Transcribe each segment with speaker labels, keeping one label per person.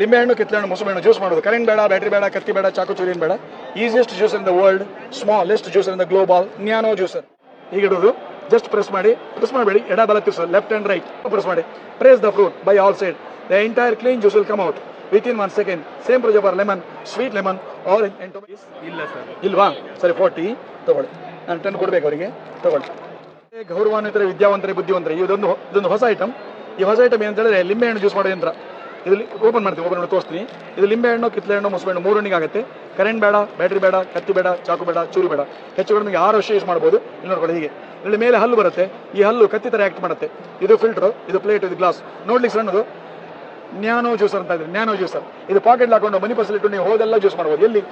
Speaker 1: ಲಿಂಬೆಹಣ್ಣು ಮೊಸರು ಹಣ್ಣು ಜ್ಯೂಸ್ ಮಾಡೋದು. ಕರೆಂಟ್ ಬೇಡ ಬ್ಯಾಟ್ರಿ ಬೇಡ ಕತ್ತಿ ಬೇಡ ಚಾಕು ಚೂರಿ ಬೇಡ. Easiest juice in the world smallest juice in the global nano juicer ಈಗ ಇಡೋದು. ಜಸ್ಟ್ ಪ್ರೆಸ್ ಮಾಡಿ. ಪ್ರೆಸ್ ಮಾಡಬೇಡಿ. ಎಡ ಬಲ ತಿರ್ಸ. ಲೆಫ್ಟ್ ಆ್ಯಂಡ್ ರೈಟ್ ಪ್ರೆಸ್ ಮಾಡಿ. Press the fruit by all side the entire clean juice will come out with in one second same process for lemon sweet lemon orange and
Speaker 2: ಇಲ್ಲ sir
Speaker 1: ಇಲ್ವಾ? ಸರಿ forty ತಗೊಳ್ಳಿ. ನಾನು ten ಕೊಡ್ಬೇಕು ಅವರಿಗೆ. ತಗೊಳ್ಳಿ. ಗೌರವಾನ್ವಿತರೆ ವಿದ್ಯಾವಂತರೇ ಬುದ್ಧಿವಂತರೇ ಇದೊಂದು ಇದೊಂದು ಹೊಸ ಐಟಮ್ ಈ ಹೊಸ ಐಟಮ್ ಏನಂತ ಹೇಳಿದ್ರೆ ಲಿಂಬೆಹಣ್ಣು ಜ್ಯೂಸ್ ಮಾಡೋ ಯಂತ್ರ. ಇದರಲ್ಲಿ ಓಪನ್ ಮಾಡ್ತೀವಿ ಓಪನ್ ಮಾಡಿ ತೋರಿಸ್ತೀನಿ. ಇದು ಲಿಂಬೆ ಹಣ್ಣು, ಕಿತ್ತಲೆ ಹಣ್ಣು ಕಿತ್ತಳೆಹಣ್ಣು ಮುಸುಬೆಹಣ್ಣು ಮೂರು ಹಣ್ಣಿಗೆ ಆಗುತ್ತೆ. ಕರೆಂಟ್ ಬೇಡ, ಬ್ಯಾಟ್ರಿ ಬೇಡ, ಕತ್ತಿ ಬೇಡ, ಚಾಕು ಬೇಡ, ಚೂರು ಬೇಡ. ಹೆಚ್ಚು ಕಡಿಮೆ ಆರು ವರ್ಷ ಯೂಸ್ ಮಾಡ್ಬೋದು. ಇಲ್ಲಿ ನೋಡ್ಕೊಳ್ಳಿ ಹೀಗೆ. ಇಲ್ಲಿ ಮೇಲೆ ಹಲ್ಲು ಬರುತ್ತೆ. ಈ ಹಲ್ಲು ಕತ್ತಿ ಥರ ಆ್ಯಕ್ಟ್ ಮಾಡುತ್ತೆ. ಇದು ಫಿಲ್ಟರ್ ಇದು ಪ್ಲೇಟ್ ಇದು ಗ್ಲಾಸ್ ನೋಡ್ಲಿಕ್ಕೆ ಸಣ್ಣದು ನ್ಯಾನೋ ಜ್ಯೂಸರ್ ಅಂತ ಇದ್ರೆ, ನ್ಯಾನೋ ಜ್ಯೂಸರ್ ಇದು ಪಾಕೆಟ್ ಹಾಕೊಂಡು ಮನಿ ಇಟ್ಟು ನೀವು ಹೋದೆಲ್ಲ ಜ್ಯೂಸ್ ಮಾಡ್ಬೋದು. ಎಲ್ಲಿ?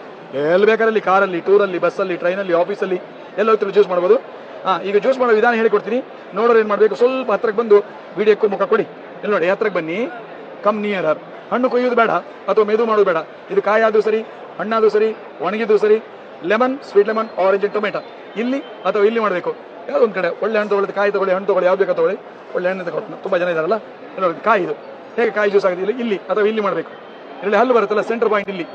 Speaker 1: ಎಲ್ಲಿ ಬೇಕಾದಲ್ಲಿ ಕಾರಲ್ಲಿ ಟೂರಲ್ಲಿ ಬಸ್ಸಲ್ಲಿ ಟ್ರೈನಲ್ಲಿ ಆಫೀಸಲ್ಲಿ ಎಲ್ಲ ಹೋಗ್ತಿರೋ ಜ್ಯೂಸ್ ಮಾಡ್ಬೋದು. ಹಾಂ, ಈಗ ಜ್ಯೂಸ್ ಮಾಡೋ ವಿಧಾನ ಹೇಳಿಕೊಡ್ತೀನಿ. ನೋಡೋರು ಏನು ಮಾಡಬೇಕು? ಸ್ವಲ್ಪ ಹತ್ರಕ್ಕೆ ಬಂದು ವಿಡಿಯೋಕ್ಕೂ ಮುಖ ಕೊಡಿ. ಇಲ್ಲಿ ನೋಡಿ, ಹತ್ರಕ್ಕೆ ಬನ್ನಿ. ಕಮ್ ನಿಯರ್ ಹಣ್ಣು ಕೊಯ್ಯೋದು ಬೇಡ, ಅಥವಾ ಮೆದು ಮಾಡೋದು ಬೇಡ. ಇದು ಕಾಯಿ ಆದ್ರೂ ಸರಿ, ಹಣ್ಣಾದ್ರೂ ಸರಿ ಒಣಗಿದ್ದು ಸರಿ lemon sweet lemon orange tomato ಇಲ್ಲಿ ಅಥವಾ ಇಲ್ಲಿ ಮಾಡಬೇಕು. ಯಾವುದೋ ಒಂದು ಕಡೆ ಒಳ್ಳೆ ಹಣ್ಣು ತಗೊಳ್ಳಿ, ಕಾಯಿ ತಗೊಳ್ಳಿ, ಹಣ್ಣು ತಗೊಳ್ಳಿ ಯಾವ ಬೇಕಾ ತಗೊಳ್ಳಿ. ಒಳ್ಳೆ ಹಣ್ಣು ತಗೊಳ್ಳಿ. ತುಂಬ ಜನ ಇದ್ದಾರಲ್ಲ ನೋಡಿ ಕಾಯಿ ಇದು. ಹೇಗೆ ಕಾಯಿ ಜ್ಯೂಸ್ ಆಗುತ್ತೆ ಇಲ್ಲಿ ಇಲ್ಲಿ ಅಥವಾ ಇಲ್ಲಿ ಮಾಡಬೇಕು. ಇಲ್ಲಿ ಹಲ್ಲು ಬರುತ್ತಲ್ಲ ಸೆಂಟರ್ ಪಾಯಿಂಟ್ ಇಲ್ಲಿ.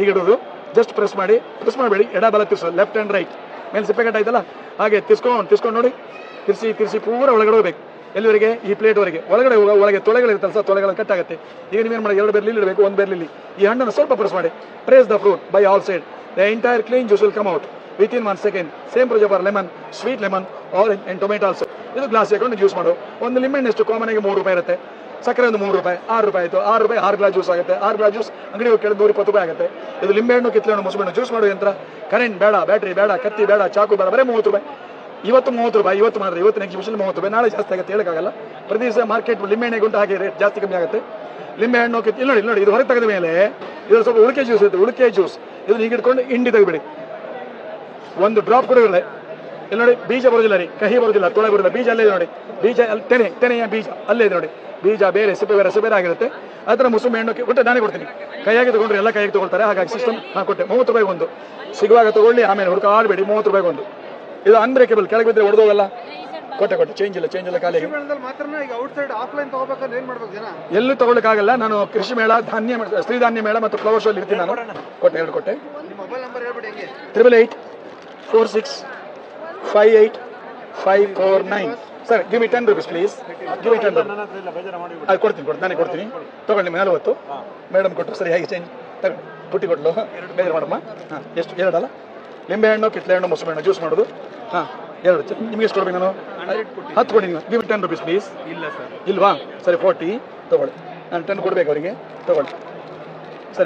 Speaker 1: ಈಗ ಇಡೋದು ಜಸ್ಟ್ ಪ್ರೆಸ್ ಮಾಡಿ ಪ್ರೆಸ್ ಮಾಡಬೇಡಿ. ಎಡ ಬಲ ತಿರ್ಸೋ ಲೆಫ್ಟ್ ಆ್ಯಂಡ್ ರೈಟ್ ಮೇಲೆ ಆಯ್ತಲ್ಲ? ಹಾಗೆ ತಿಸ್ಕೊಂಡು ತಿಸ್ಕೊಂಡು ನೋಡಿ. ತಿರ್ಸಿ ತಿರ್ಸಿ ಪೂರ ಒಳಗಡೆ ಹೋಗ್ಬೇಕು. ಎಲ್ಲಿವರೆಗೆ? ಈ ಪ್ಲೇಟ್ವರೆಗೆ ಒಳಗಡೆ ಒಳಗೆ ತೊಳೆಗಳಿರುತ್ತಲ್ಲ ಸರ್ ತೊಳೆಗಳನ್ನು ಕಟ್ ಆಗುತ್ತೆ. ಈಗ ನೀವೇನು ಮಾಡಿ ಎರಡು ಬೆರ್ಲಿ ಇಡಬೇಕು, ಒಂದು ಬೆರ್ಲಿ ಈ ಹಣ್ಣನ್ನು ಸ್ವಲ್ಪ ಪ್ರೆಸ್ ಮಾಡಿ. Press the fruit by all side the entire clean juice will come out with in one second same process for lemon sweet lemon orange and tomato also ಇದು ಗ್ಲಾಸ್ ಹಾಕೊಂಡು ಜ್ಯೂಸ್ ಮಾಡು. ಒಂದು ಲಿಮಿಟ್ ಎಷ್ಟು common ಆಗಿ ಮೂರು ರೂಪಾಯಿ ಇರುತ್ತೆ. ಸಕ್ಕರೆ ಒಂದು ಮೂರು ರೂಪಾಯಿ, ಆರು ರೂಪಾಯಿ ಆಯಿತು. ಆರು ರೂಪಾಯಿ ಆರು ಗ್ಲಾಸ್ ಜ್ಯೂಸ್ ಆಗುತ್ತೆ. ಆರು ಗ್ಲಾಸ್ ಜ್ಯೂಸ್ ಅಂಗಡಿ ಹೋಗಿ ಕೇಳಿದ ನೂರು ಇಪ್ಪತ್ತು ರೂಪಾಯಿ ಆಗುತ್ತೆ. ಇದು ಲಿಂಬೆಹಣ್ಣು ಕಿತ್ತಳೆಹಣ್ಣು ಮುಸುಬೆಹಣ್ಣು ಜ್ಯೂಸ್ ಮಾಡೋ ಯಂತ್ರ. ಕರೆಂಟ್ ಬೇಡ ಬ್ಯಾಟ್ರಿ ಬೇಡ, ಕತ್ತಿ ಬೇಡ, ಚಾಕು ಬೇಡ, ಬರೀ ಮೂವತ್ತು ರೂಪಾಯಿ. ಇವತ್ತು ಮೂವತ್ತು ರೂಪಾಯಿ, ಇವತ್ತು ಮಾತ್ರ, ಇವತ್ತಿನ ಎಕ್ಸಿಬಿಷನ್ ಮೂವತ್ತು ರೂಪಾಯಿ. ನಾಳೆ ಜಾಸ್ತಿ ಆಗುತ್ತೆ ಹೇಳೋಕ್ಕಾಗಲ್ಲ ಪ್ರತಿ ದಿವಸ ಮಾರ್ಕೆಟ್ ಲಿಂಬೆಹಣ್ಣೆ ಗುಂಟು ಹಾಗೆ ರೇಟ್ ಜಾಸ್ತಿ ಕಮ್ಮಿ ಆಗುತ್ತೆ. ಲಿಂಬೆಹಣ್ಣು ಕಿತ್ತು ಇಲ್ಲಿ ನೋಡಿ, ಇಲ್ಲ ನೋಡಿ, ಇದು ಹೊರಗೆ ತೆಗೆದ ಮೇಲೆ ಇದು ಸ್ವಲ್ಪ ಉಳಿಕೆ ಜ್ಯೂಸ್ ಇರುತ್ತೆ ಉಳಿಕೆ ಜ್ಯೂಸ್ ಇದನ್ನ ಈಗ ಇಟ್ಕೊಂಡು ಹಿಂಡಿ ತೆಗಿಬಿಡಿ ಒಂದು ಡ್ರಾಪ್ ಕೊಡೋದಿಲ್ಲ ಇಲ್ಲ ನೋಡಿ, ಬೀಜ ಬರೋದಿಲ್ಲ ರೀ, ಕಹಿ ಬರೋದಿಲ್ಲ, ತೊಳೆ ಬರೋದಿಲ್ಲ, ಬೀಜ ಅಲ್ಲೇ ನೋಡಿ. ಬೀಜ ಅಲ್ಲಿ, ತೆನೆ, ತೆನೆಯ ಬೀಜ ಅಲ್ಲೇ ಇದೆ ನೋಡಿ. ಬೀಜ ಬೇರೆ, ಸಿಪ್ಪೆ ಬೇರೆ ಸಿಪ್ಪೆ ಬೇರೆ ಆಗಿರುತ್ತೆ. ಅದರ ಮುಸುಂಬೆ ಹಣ್ಣು ಒಟ್ಟು ನಾನೇ ಕೊಡ್ತೀನಿ. ಕೈಯಾಗಿ ತಗೊಂಡ್ರೆ ಎಲ್ಲ ಕೈಯಾಗಿ ತಗೊಳ್ತಾರೆ, ಹಾಗಾಗಿ ಸಿಸ್ಟಮ್ ಹಾಕೊಟ್ಟೆ. ಮೂವತ್ತು ರೂಪಾಯಿಗೆ ಒಂದು ಸಿಗುವಾಗ ತಗೊಳ್ಳಿ, ಆಮೇಲೆ ಹುಡುಕಾಡಬೇಡಿ ಮೂವತ್ತು ರೂಪಾಯಿ ಒಂದು ಇದು ಅನ್ಬ್ರೇಕೇಬಲ್ ಕೆಳಗೆ ಬಿದ್ದರೆ ಹೊಡೆದೋಗಲ್ಲ ಕೊಟ್ಟೆ ಕೊಟ್ಟೆ. ಚೇಂಜ್ ಇಲ್ಲ ಚೇಂಜ್ ಇಲ್ಲ
Speaker 2: ಕಾಲೇಜ್
Speaker 1: ಎಲ್ಲೂ ತಗೊಳ್ಳಿಕ್ಕಾಗಲ್ಲ. ನಾನು ಕೃಷಿ ಮೇಳ ಧಾನ್ಯ ಮೇಳ ಶ್ರೀಧಾನ್ಯ ಮೇಳ ಮತ್ತು ಫ್ಲವರ್ ಶೋ ಇರ್ತೀನಿ ನಾನು. ಕೊಟ್ಟೆ ಎರಡು ಕೊಟ್ಟೆ.
Speaker 2: ನಿಮ್ಮ ಮೊಬೈಲ್ ನಂಬರ್ ಹೇಳ್ಬಿಡಿ ಹೆಂಗೆ.
Speaker 1: Triple eight four six five eight five four nine sir give me ten rupees please give me ten ಅದು ಕೊಡ್ತೀನಿ ಕೊಡ್ತೀನಿ. ನಾನೇ ಕೊಡ್ತೀನಿ. ತಗೊಳ್ಳಿ ನಿಮ್ಮ ನಲವತ್ತು. ಮೇಡಮ್ ಕೊಟ್ಟರು ಸರಿ ಹೇಗೆ ಚೇಂಜ್ ತಗೊಂಡು ಪುಟ್ಟಿ ಕೊಟ್ಲು. ಬೇರೆ ಮಾಡಮ್ಮ. ಹಾಂ ಎಷ್ಟು ಎರಡಲ್ಲ? ಲಿಂಬೆಹಣ್ಣು ಮೊಸರು ಹಣ್ಣು ಜ್ಯೂಸ್ ಮಾಡೋದು. ಹಾಂ ಎರಡು ನಿಮಗೆ ಎಷ್ಟು ಕೊಡ್ಬೇಕು ನಾನು? ಹತ್ತು ಕೊಡಿ ನೀವು ಗಿವ್ ಟೆನ್ ರುಪೀಸ್ ಪ್ಲೀಸ್
Speaker 2: ಇಲ್ಲ ಸರ್.
Speaker 1: ಇಲ್ವಾ? ಸರಿ ಫೋರ್ಟಿ ತಗೊಳ್ಳಿ. ನಾನು ಟೆನ್ ಕೊಡ್ಬೇಕು ಅವರಿಗೆ. ತಗೊಳ್ಳಿ.